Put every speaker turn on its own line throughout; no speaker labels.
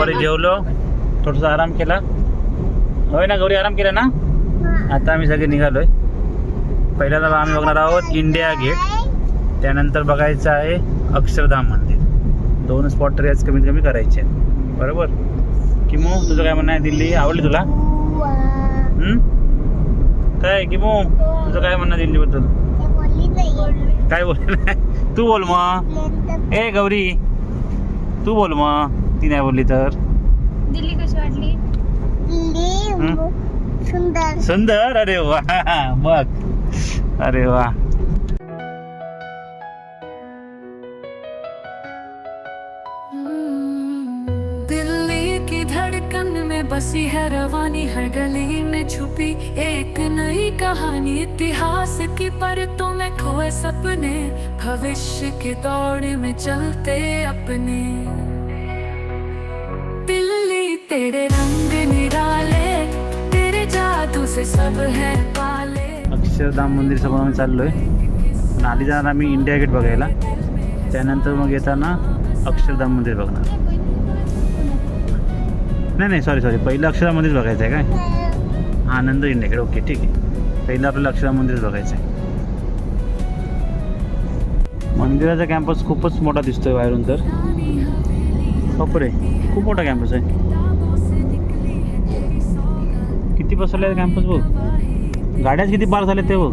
दुपारी जेवलो थोडासा आराम केला. होय ना गौरी आराम केला ना? आता आम्ही सगळे निघालोय. पहिल्यांदा आम्ही बघणार आहोत इंडिया गेट. त्यानंतर बघायचं आहे अक्षरधाम मंदिर. दोन स्पॉट तरी आज कमीत कमी करायचे बरोबर? किमो तुझं काय म्हणणं आहे? दिल्ली आवडली तुला? काय किमो तुझं काय म्हणणं दिल्लीबद्दल? काय बोल तू बोल मग. ए गौरी तू बोल मग. ती नाही बोलली तर?
दिल्ली कशी वाटली?
सुंदर.
सुंदर? अरे वा बघ अरे वा.
दिल्ली की धड़कन में बसी है रवानी हर गली में छुपी एक नई कहानी। इतिहास की परतों में खोए सपने भविष्य की दौड़ में चलते अपने। तेरे रंग निराले तेरे जादू से सब है पाले।
अक्षरधाम मंदिर समोर आम्ही चाललोय. पण आधी जाणार आम्ही इंडिया गेट बघायला. त्यानंतर मग येताना अक्षरधाम मंदिर बघणार. नाही नाही सॉरी सॉरी पहिलं अक्षरधाम मंदिर बघायचं आहे काय? आनंद इंडिया गेट ओके ठीक आहे. पहिलं आपल्याला अक्षरधाम मंदिर बघायचं आहे. मंदिराचा कॅम्पस खूपच मोठा दिसतोय बाहेरून तर. बापरे खूप मोठा कॅम्पस आहे. किती बसवले कॅम्पस बघ? गाड्याच किती पार झाले ते बघ.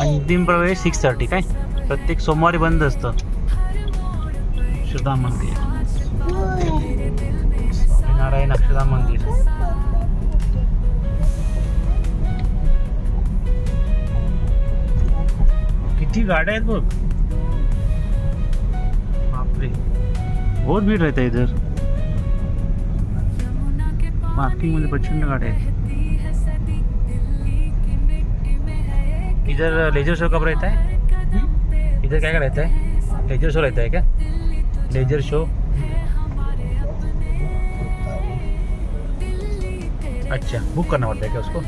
अंतिम प्रवेश सिक्स थर्टी काय? प्रत्येक सोमवारी बंद असतं. अक्षरधाम मंदिर स्वामीनारायण अक्षरधाम मंदिर किती गाड्या आहेत बघ. बहुत भीड रहता है इधर। पार्किंग मध्ये प्रचंड गाड्या आहेत इधर लेजर शो कब रहता है? इधर क्या क्या रहता है? लेजर शो रहता है क्या? Ledger show? अच्छा बुक करना पड़ता है क्या उसको?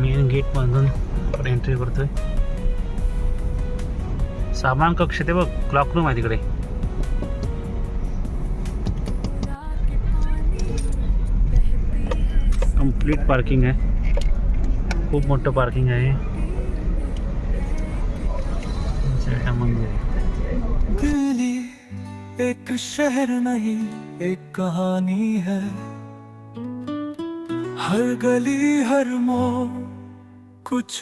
मेन गेट मधून आपण एंट्री करतोय. सामान कक्ष ते बघ क्लॉक रूम आहे तिकडे. कंप्लीट पार्किंग आहे. खूप मोठं पार्किंग आहे. मंदिर
एक शहर नाही एक कहाणी है. हर गली हर मोड़ कुछ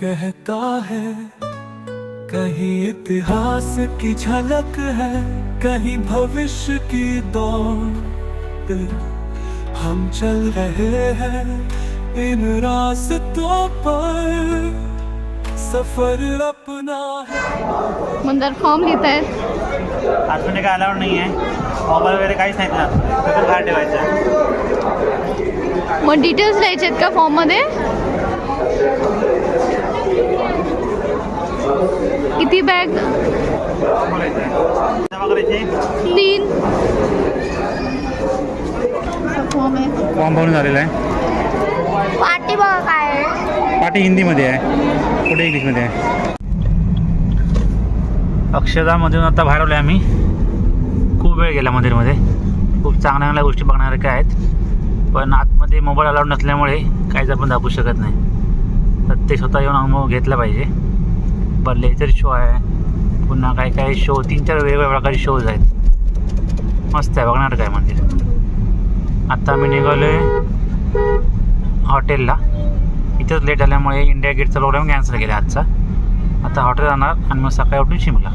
कहता है। कहीं इतिहास की झलक है कहीं भविष्य की दौड़ हम चल रहे हैं इन रास्तों पर। सफ़र अपना है।
मंदार फॉर्म लिहित आहेत
आतमध्ये काय अलाउड नाही आहे मोबाईल वगैरे काहीच नाही ना. फक्त बाहेर ठेवायचं.
मग डिटेल्स लिहायचे आहेत का फॉर्ममध्ये किती बॅग तीन फॉर्म आहे
फॉर्म भरून झालेला आहे.
पाठी बघ काय आहे.
पाठी हिंदीमध्ये आहे. पुढे इंग्लिशमध्ये आहे. अक्षरधाममधून आता बाहेर आलो आम्ही. खूप वेळ गेला मंदिरमध्ये. खूप चांगल्या चांगल्या गोष्टी बघण्यासारख्या आहेत. पण आतमध्ये मोबाईल अलाउड नसल्यामुळे काहीच आपण दाखवू शकत नाही. तर ते स्वतः येऊन अनुभव घेतला पाहिजे. पण लेझर शो आहे. पुन्हा काही काही शो तीन चार वेगवेगळ्या प्रकारचे शोज आहेत. मस्त आहे बघणार आहे मंदिर. आत्ता आम्ही निघालो आहे हॉटेलला. इथंच लेट झाल्यामुळे इंडिया गेटचा प्रोग्राम कॅन्सल केला आजचा. आता हॉटेल जाणार आणि मग सकाळी उठून शिमला.